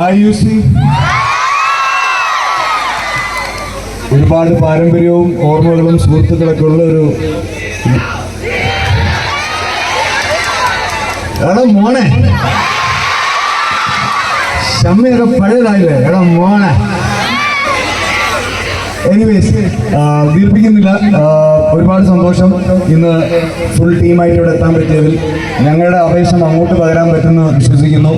ആയുസി ഒരുപാട് പാരമ്പര്യവും ഓർമ്മകളും സുഹൃത്തുക്കളൊക്കെ ഉള്ള ഒരു എടാ മോനെ. ഷമ്മിയൊക്കെ പഴയതായില്ലേ? എടാ മോനെ. എനിവേസ് ദീർഘിക്കുന്നില്ല ഒരുപാട് സന്തോഷം. ഇന്ന് ഫുൾ ടീമായിട്ട് ഇവിടെ എത്താൻ പറ്റിയതിൽ ഞങ്ങളുടെ ആവേശം അങ്ങോട്ട് പകരാൻ പറ്റുമെന്ന് വിശ്വസിക്കുന്നു.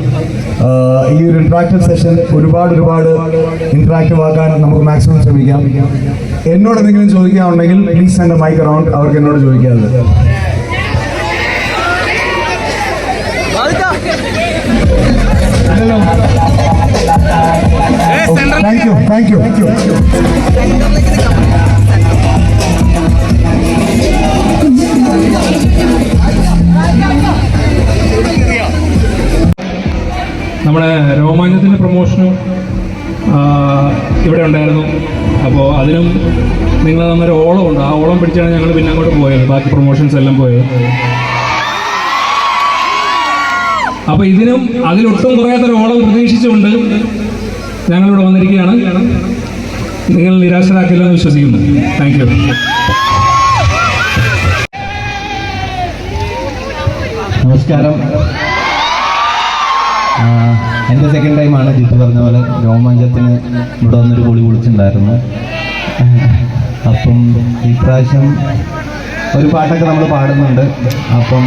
ഈ ഒരു ഇൻട്രാക്റ്റീവ് സെഷൻ ഒരുപാട് ഒരുപാട് ഇൻട്രാക്റ്റീവ് ആക്കാൻ നമുക്ക് മാക്സിമം ശ്രമിക്കാം. എന്നോട് എന്തെങ്കിലും ചോദിക്കാനുണ്ടെങ്കിൽ പ്ലീസ് എന്റെ മൈക്ക് അറൗണ്ട് അവർക്ക് എന്നോട് ചോദിക്കാറുണ്ട്. നമ്മുടെ രോമാഞ്ചത്തിന്റെ പ്രൊമോഷനും ഇവിടെ ഉണ്ടായിരുന്നു. അപ്പോൾ അതിനും നിങ്ങൾ തന്നൊരു ഉണ്ട്. ആ ഓളം പിടിച്ചാണ് ഞങ്ങൾ പിന്നെ അങ്ങോട്ട് പോയത്. ബാക്കി പ്രൊമോഷൻസ് എല്ലാം പോയത്. അപ്പോൾ ഇതിനും അതിലൊട്ടും കുറയാത്തൊരു ഓളം പ്രതീക്ഷിച്ചുകൊണ്ട് ഞങ്ങളിവിടെ വന്നിരിക്കുകയാണ്. നിങ്ങൾ നിരാശരാക്കില്ലെന്ന് വിശ്വസിക്കുന്നു. താങ്ക് യു നമസ്കാരം. എന്റെ സെക്കൻഡ് ടൈമാണ് ജിത്തു പറഞ്ഞ പോലെ രോമാഞ്ചത്തിന് ഇവിടെ വന്നൊരു പൊളി പൊളിച്ചിട്ടുണ്ടായിരുന്നു അപ്പം ഈ പ്രാവശ്യം ഒരു പാട്ടൊക്കെ നമ്മൾ പാടുന്നുണ്ട്. അപ്പം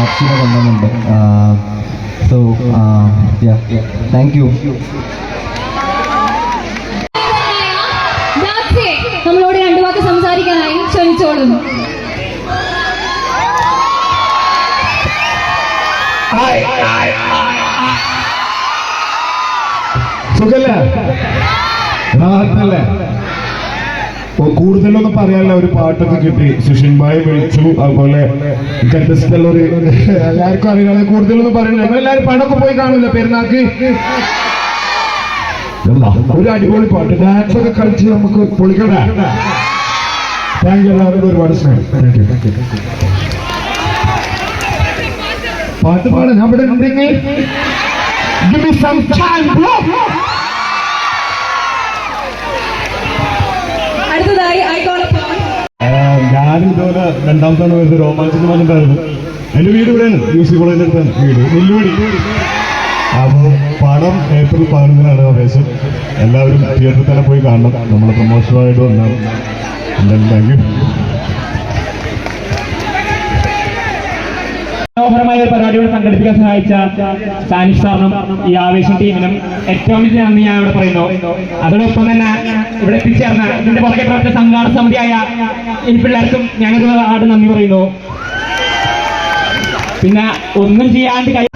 ഓപ്ഷനെ കൊണ്ടുവന്നുണ്ട്. സോ താങ്ക് യു നമ്മളോട് രണ്ടു വാക്ക് സംസാരിക്കാനായി ക്ഷണിച്ചോളും. സുഖല്ലേ? കൂടുതലൊന്നും പറയാനില്ല ഒരു പാട്ടൊക്കെ കിട്ടി. സുഷിൻ ഭായ് വിളിച്ചു അതുപോലെ എല്ലാവർക്കും അറിയാതെ കൂടുതലൊന്നും പറയണില്ല നിങ്ങൾ എല്ലാവരും പടമൊക്കെ പോയി കാണില്ല പെരുന്നാക്ക്? ഒരു അടിപൊളി പാട്ട്. ഡാൻസ് ഒക്കെ കളിച്ച് നമുക്ക് പൊളിക്കണ്ട താങ്ക് യു എല്ലാവരോടും ഒരുപാട് സ്നേഹം. താങ്ക് യു പാട്ട് പാടാൻ അവിടെ ഉണ്ടെങ്കിൽ Give me some time, bro. അടുത്തതായി ഞാൻ ഇതുപോലെ രണ്ടാമത്തെ തവണ വരുന്ന രോമാഞ്ചിന് വന്നിട്ടായിരുന്നു എന്റെ വീട് ഇവിടെയാണ്. യു സി കോളേജിന്റെ അടുത്താണ് വീട്. നെല്ലുപടി അപ്പോൾ പടം ഏപ്രിൽ പതിനൊന്നിനാണ് ആവേശം എല്ലാവരും തിയേറ്ററിൽ തന്നെ പോയി കാണണം. നമ്മൾ പ്രൊമോഷനുമായിട്ട് വന്നാണ് എന്തായാലും താങ്ക് യു മനോഹരമായ ഒരു പരിപാടി ഇവിടെ സംഘടിപ്പിക്കാൻ സഹായിച്ച സ്പാനിഷ് സാറിനും ഈ ആവേശം ടീമിനും ഏറ്റവും വലിയ നന്ദി ഞാൻ ഇവിടെ പറയുന്നു. അതോടൊപ്പം തന്നെ ഇവിടെ എത്തിച്ചേർന്ന ഇതിന്റെ പുറകെ പ്രവർത്തിച്ച സംഘാടന സമിതിയായ ഈ പിള്ളേർക്കും ഞങ്ങൾക്ക് ആട് നന്ദി പറയുന്നു. പിന്നെ ഒന്നും ചെയ്യാണ്ട് കൈ